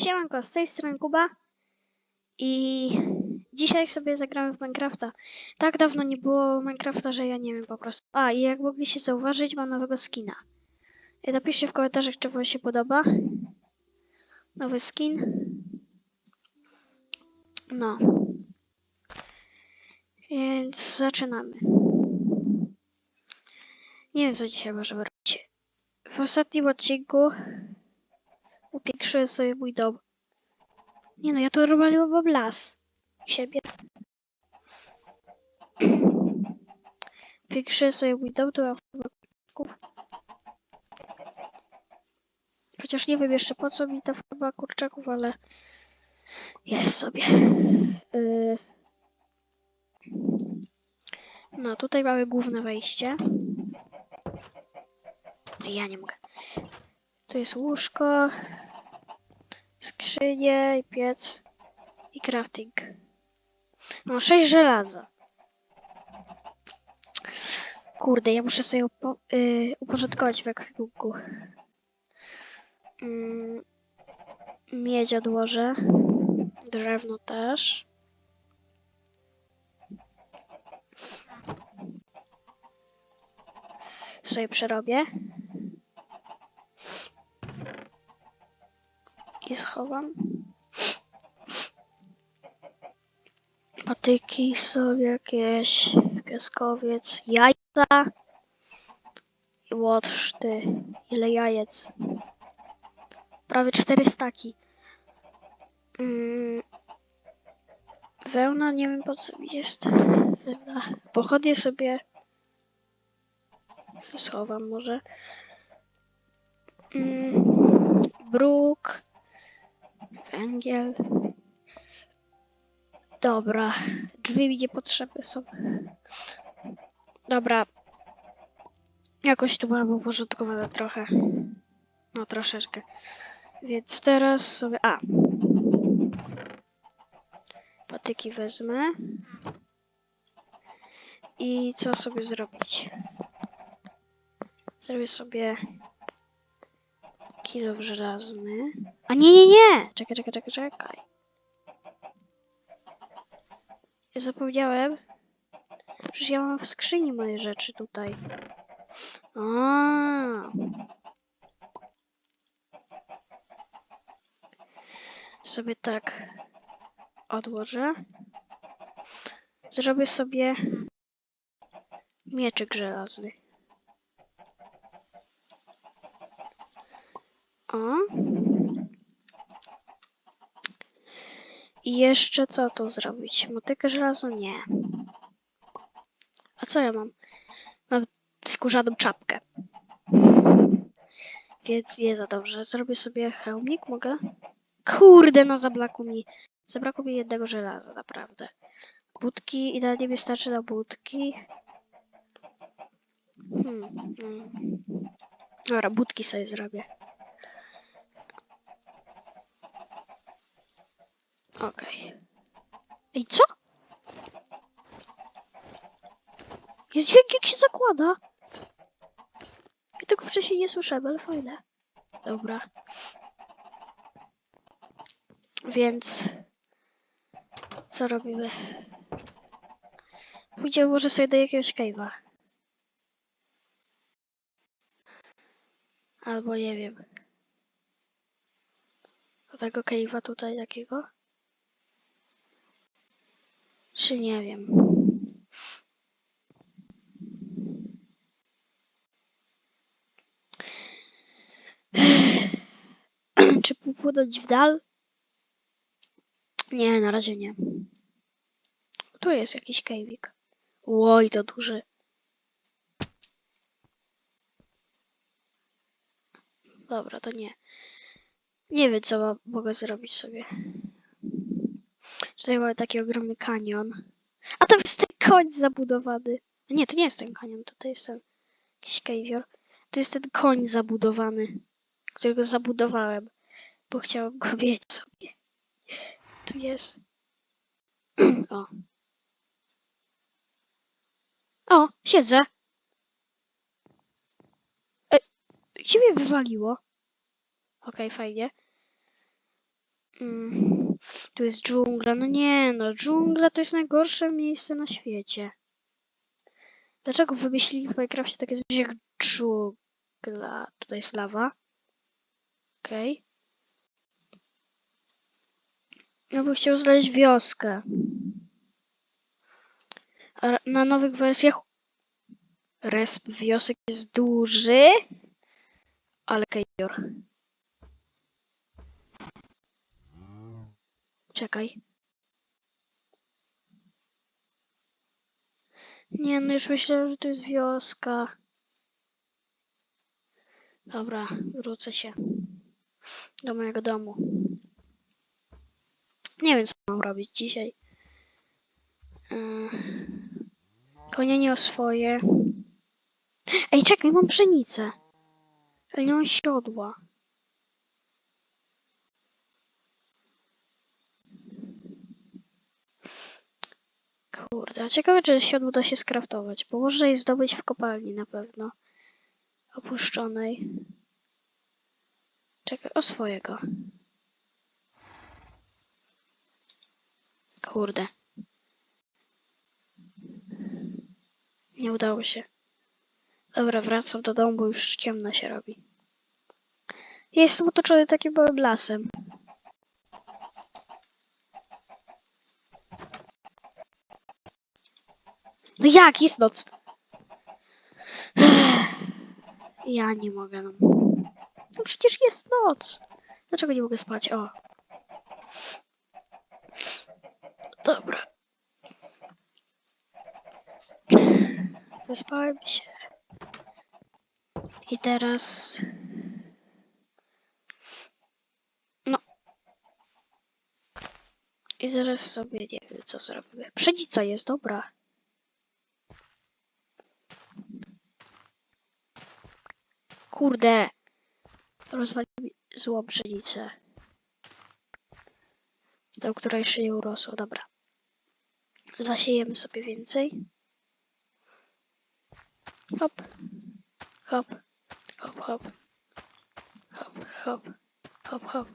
siemanko, z tej strony Kuba i dzisiaj sobie zagramy w Minecrafta. Tak dawno nie było Minecrafta, że ja nie wiem po prostu. A, i jak mogliście zauważyć, mam nowego skina. I Napiszcie w komentarzach, czy wam się podoba. Nowy skin. No. Więc zaczynamy. Nie wiem, co dzisiaj możemy robić. W ostatnim odcinku Upiększyłem sobie mój dom. Nie no, ja tu robiłam las. u Siebie. Upiększyłem sobie mój dom, tu mam chyba. Chociaż nie wiem jeszcze po co mi ta farba kurczaków, ale jest sobie. Yy. No, tutaj mamy główne wejście. Ja nie mogę. Tu jest łóżko, skrzynie piec i crafting. No, sześć żelaza. Kurde, ja muszę sobie upo y uporządkować w ekwipunku. Mm, miedź odłożę. Drewno też. Sobie przerobię. I schowam. Patyki są jakieś, piaskowiec, jajca i łotrzty. Ile jajec? Prawie cztery staki. Mm. Wełna, nie wiem po co mi jest. Wełna. Pochodnie sobie schowam może. Mm. Bruk. Węgiel. Dobra. Drzwi mi niepotrzebne są. Dobra. Jakoś tu mam uporządkowane trochę. No troszeczkę. Więc teraz sobie... A. Patyki wezmę. I co sobie zrobić? Zrobię sobie kilo żelazny. A nie, nie, nie! Czekaj, czekaj, czekaj, czekaj. Ja zapomniałem. Przecież ja mam w skrzyni moje rzeczy tutaj. A. Sobie tak odłożę. Zrobię sobie mieczyk żelazny. O. I jeszcze co tu zrobić? Motykę żelazo? Nie. A co ja mam? Mam skórzaną czapkę. Więc nie za dobrze. Zrobię sobie hełmik, mogę? Kurde, no zabrakło mi. Zabrakło mi jednego żelaza, naprawdę. Budki, idealnie mi starczy na budki. Hmm, hmm. Dobra, budki sobie zrobię. Okej. Ej, co? Jest dźwięk jak się zakłada. Ja tego wcześniej nie słyszałem, ale fajne. Dobra. Więc... Co robimy? Pójdziemy może sobie do jakiegoś cave'a. Albo nie wiem. Do tego cave'a tutaj takiego. Czy nie wiem. Czy popłynąć w dal? Nie, na razie nie. Tu jest jakiś kejwik. Oj, to duży. Dobra, to nie. Nie wiem, co mogę zrobić sobie. Tutaj mamy taki ogromny kanion. A tam jest ten koń zabudowany. Nie, to nie jest ten kanion, tutaj jest ten jakiś caveor. To jest ten koń zabudowany, którego zabudowałem, bo chciałem go mieć sobie. Tu jest. o. O, siedzę. Ej, gdzie mnie wywaliło? Okej, fajnie. Mm, tu jest dżungla. No nie, no dżungla to jest najgorsze miejsce na świecie. Dlaczego wymyślili w Minecrafcie takie coś jak dżungla? Tutaj jest lawa. Okej. Ja bym chciał znaleźć wioskę. A na nowych wersjach resp wiosek jest duży, ale kejor. Czekaj. Nie, no już myślałem, że to jest wioska. Dobra, wrócę się do mojego domu. Nie wiem, co mam robić dzisiaj. Yy, Konienie o swoje. Ej, czekaj, mam pszenicę. Ale nie mam siodła. Kurde, a ciekawe, czy siodło da się skraftować, bo można je zdobyć w kopalni na pewno. Opuszczonej. Czekaj, o swojego. Kurde. Nie udało się. Dobra, wracam do domu, bo już ciemno się robi. Jestem otoczony takim małym lasem. No jak? Jest noc. Ja nie mogę. No. no przecież jest noc. Dlaczego nie mogę spać? O. Dobra. Wyspałem się. I teraz... No. I teraz sobie nie wiem, co zrobimy. Pszenica jest dobra. Kurde. Rozwalił mi złą pszenicę. Tą, która jeszcze nie urosła. Dobra. Zasiejemy sobie więcej. Hop. Hop. Hop, hop. Hop, hop. Hop, hop.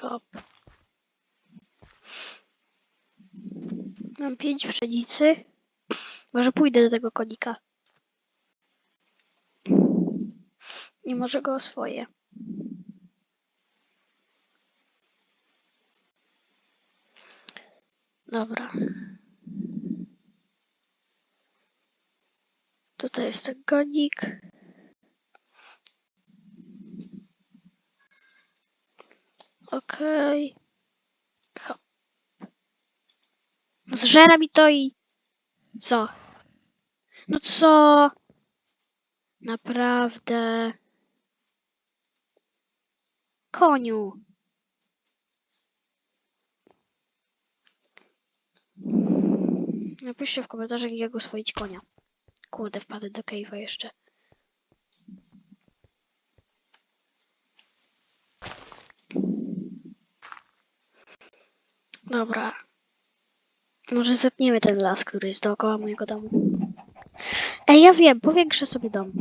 Hop. Mam pięć pszenicy. Może pójdę do tego konika. Nie może go oswoję. Dobra. Tutaj jest ten konik. Okej. No Zżera mi to i... Co? No co? Naprawdę. Koniu. Napiszcie w komentarzach, jak oswoić konia. Kurde, wpadę do cave'a jeszcze. Dobra. Może zetniemy ten las, który jest dookoła mojego domu. Ej, ja wiem, powiększę sobie dom.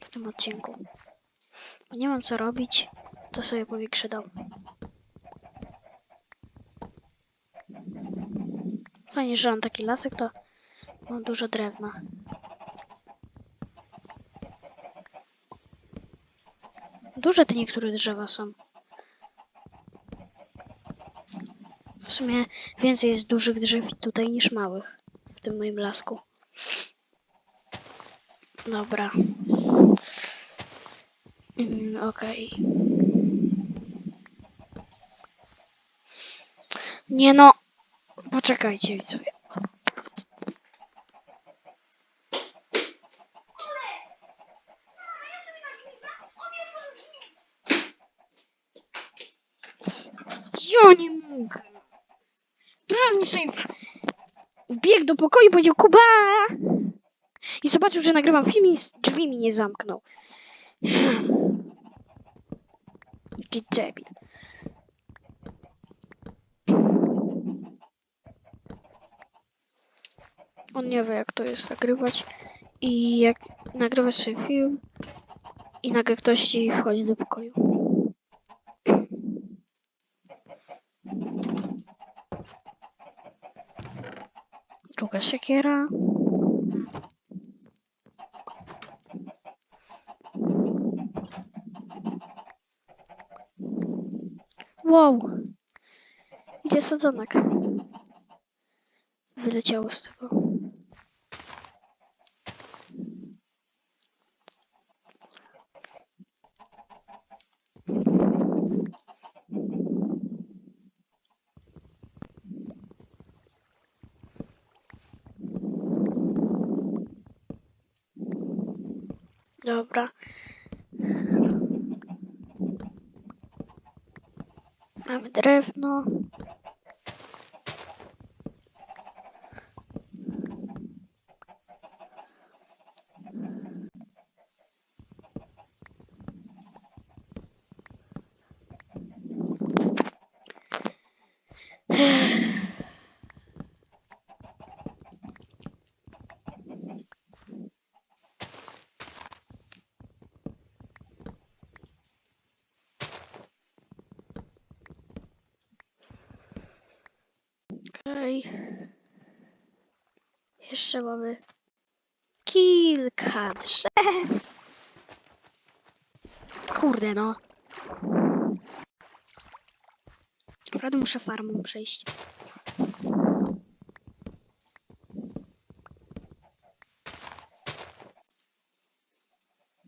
W tym odcinku. Bo nie mam co robić, to sobie powiększę dom. Fajnie, że mam taki lasek, to mam dużo drewna. Duże te niektóre drzewa są. W sumie więcej jest dużych drzew tutaj niż małych w tym moim lasku. Dobra. Mm, Okej. Nie no. Poczekajcie widzowie. Ja nie mogę. Prawnie sobie wbiegł do pokoju i powiedział Kuba! I zobaczył, że nagrywam film i z drzwi mi nie zamknął. Jaki debil. On nie wie jak to jest nagrywać. I jak nagrywasz sobie film i nagle ktoś ci wchodzi do pokoju. Druga siekiera. Wow! Idzie sadzonek. Wyleciało z tego. Drewno. Okej. Jeszcze mamy kilka drzew. Kurde no. Naprawdę muszę farmą przejść.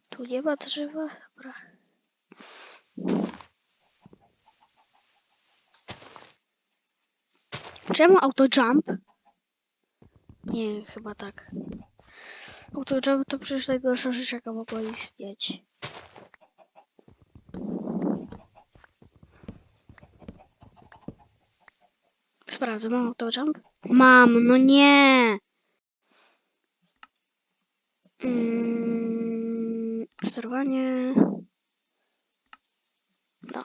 Tu nie ma drzewa? Dobra. Czemu auto jump? Nie, chyba tak. Auto jump to przecież najgorsza rzecz, jaka mogła istnieć. Sprawdzę, mam auto jump? Mam, no nie! Mm, sterowanie. No,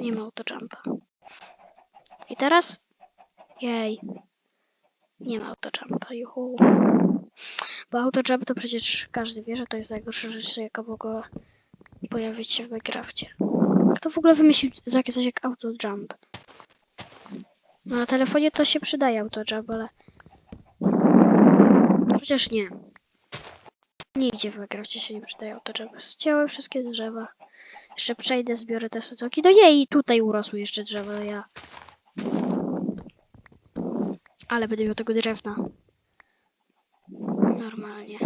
nie ma auto jumpa. I teraz? Jej. Nie ma autojumpa, juhu. Bo autojump to przecież każdy wie, że to jest najgorsza rzecz, jaka mogła pojawić się w Minecrafcie. Kto w ogóle wymyślił takie coś jak autojump? No na telefonie to się przydaje autojump, ale... Chociaż nie. Nigdzie w Minecrafcie się nie przydaje autojump. Zcięłem wszystkie drzewa. Jeszcze przejdę, zbiorę te socoki. No jej, tutaj urosły jeszcze drzewa, ja... Ale będę miał tego drewna. Normalnie.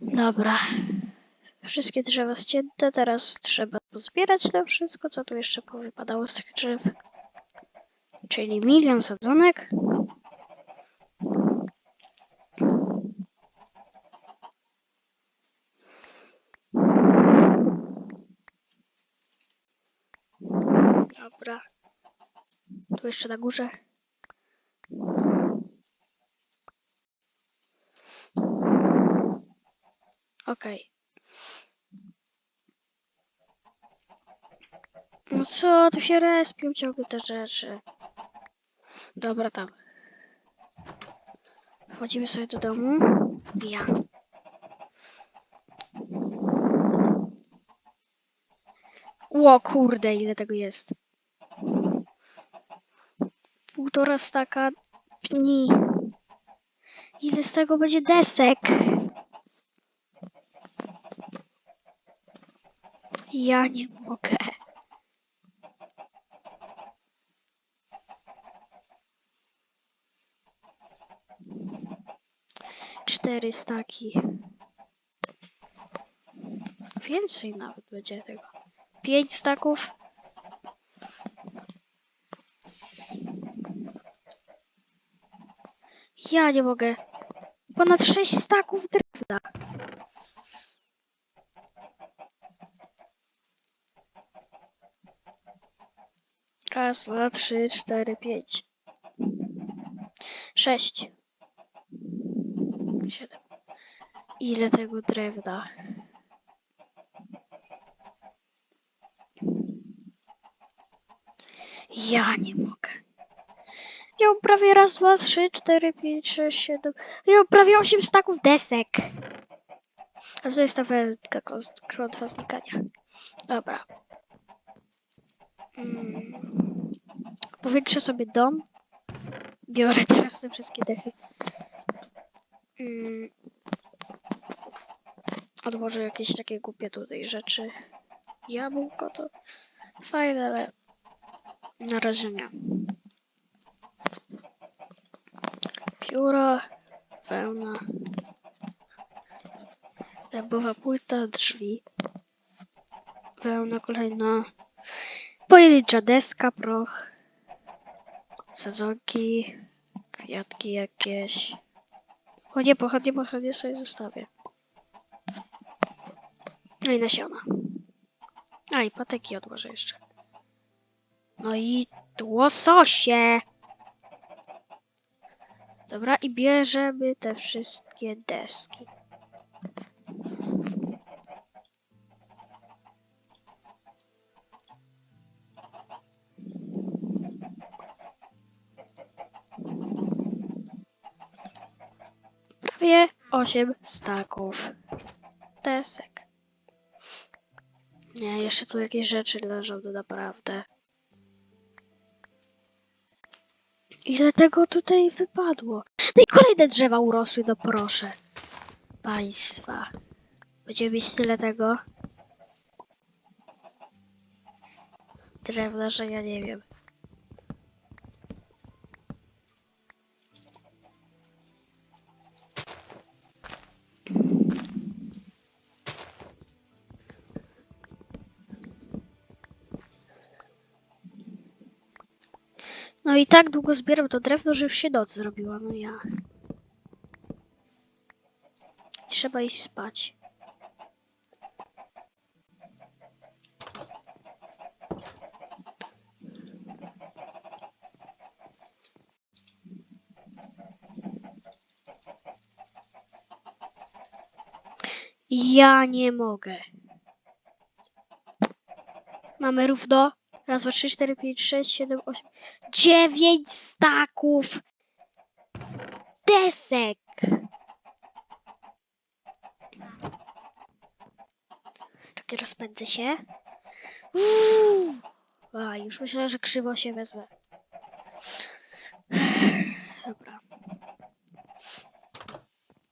Dobra. Wszystkie drzewa ścięte, teraz trzeba pozbierać to wszystko, co tu jeszcze powypadało z tych drzew. Czyli milion sadzonek. Dobra. Tu jeszcze na górze. Okej. No co, tu się respią ciągle te rzeczy. Dobra, tam. Wchodzimy sobie do domu. Ja. Ło, kurde, ile tego jest. Półtora staka pni. Ile z tego będzie desek? Ja nie mogę. Cztery staki. Więcej nawet będzie tego. Pięć staków. Ja nie mogę. Ponad sześć staków drewna. Raz, dwa, trzy, cztery, pięć. Sześć. Siedem. Ile tego drewna? Ja nie mogę. Mam prawie raz, dwa, trzy, cztery, pięć, sześć, siedem. Mam prawie osiem staków desek. A tutaj jest ta wędka klątwa znikania. Dobra. Mm. Powiększę sobie dom. Biorę teraz te wszystkie dechy. Mm. Odłożę jakieś takie głupie tutaj rzeczy. Jabłko to fajne, ale na razie nie. Pióro, wełna, dębowa płyta, drzwi, wełna kolejna, pojedyncza deska, proch, sadzonki, kwiatki jakieś. Chodnie, pochodnie, pochodnie sobie zostawię. No i nasiona. A i patyki odłożę jeszcze. No i łososie. Dobra, i bierzemy te wszystkie deski. Prawie 8 staków desek. Nie, jeszcze tu jakieś rzeczy leżą, to naprawdę. Ile tego tutaj wypadło? No i kolejne drzewa urosły, no proszę. Państwa. Będziemy mieć tyle tego. Drewna, że ja nie wiem. No i tak długo zbieram to drewno, że już się noc zrobiła, no ja. Trzeba iść spać. Ja nie mogę. Mamy równo. Raz, dwa, trzy, cztery, pięć, sześć, siedem, osiem. Dziewięć staków desek. Czekaj, rozpędzę się. Uuu. A, już myślę, że krzywo się wezmę. Dobra.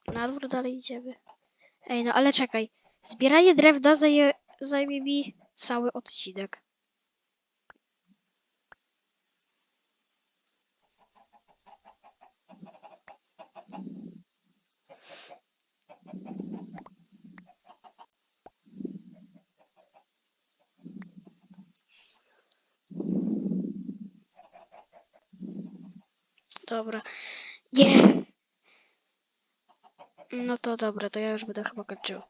Na dwór dalej idziemy. Ej, no ale czekaj. Zbieranie drewna zajmie, zajmie mi cały odcinek. Dobra. Nie. No to dobra, to ja już będę chyba kończył.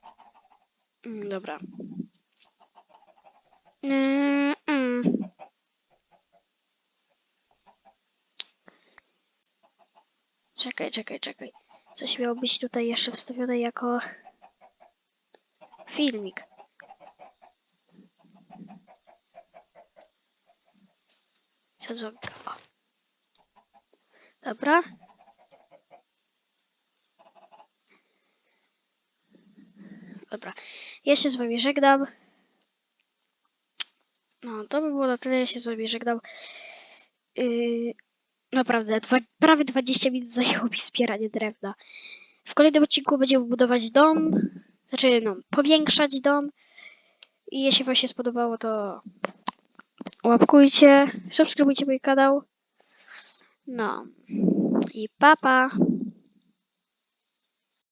Mm, Dobra. Mm, mm. Czekaj, czekaj, czekaj. Coś miało być tutaj jeszcze wstawione jako filmik. Sadzonka. O. Dobra. Dobra. Ja się z wami żegnam. No, to by było na tyle. Ja się z wami żegnam. Yy, naprawdę, dwa, prawie 20 minut zajęło mi zbieranie drewna. W kolejnym odcinku będziemy budować dom. Znaczy, no, powiększać dom. I jeśli wam się spodobało, to łapkujcie, subskrybujcie mój kanał. No. I papa. Pa.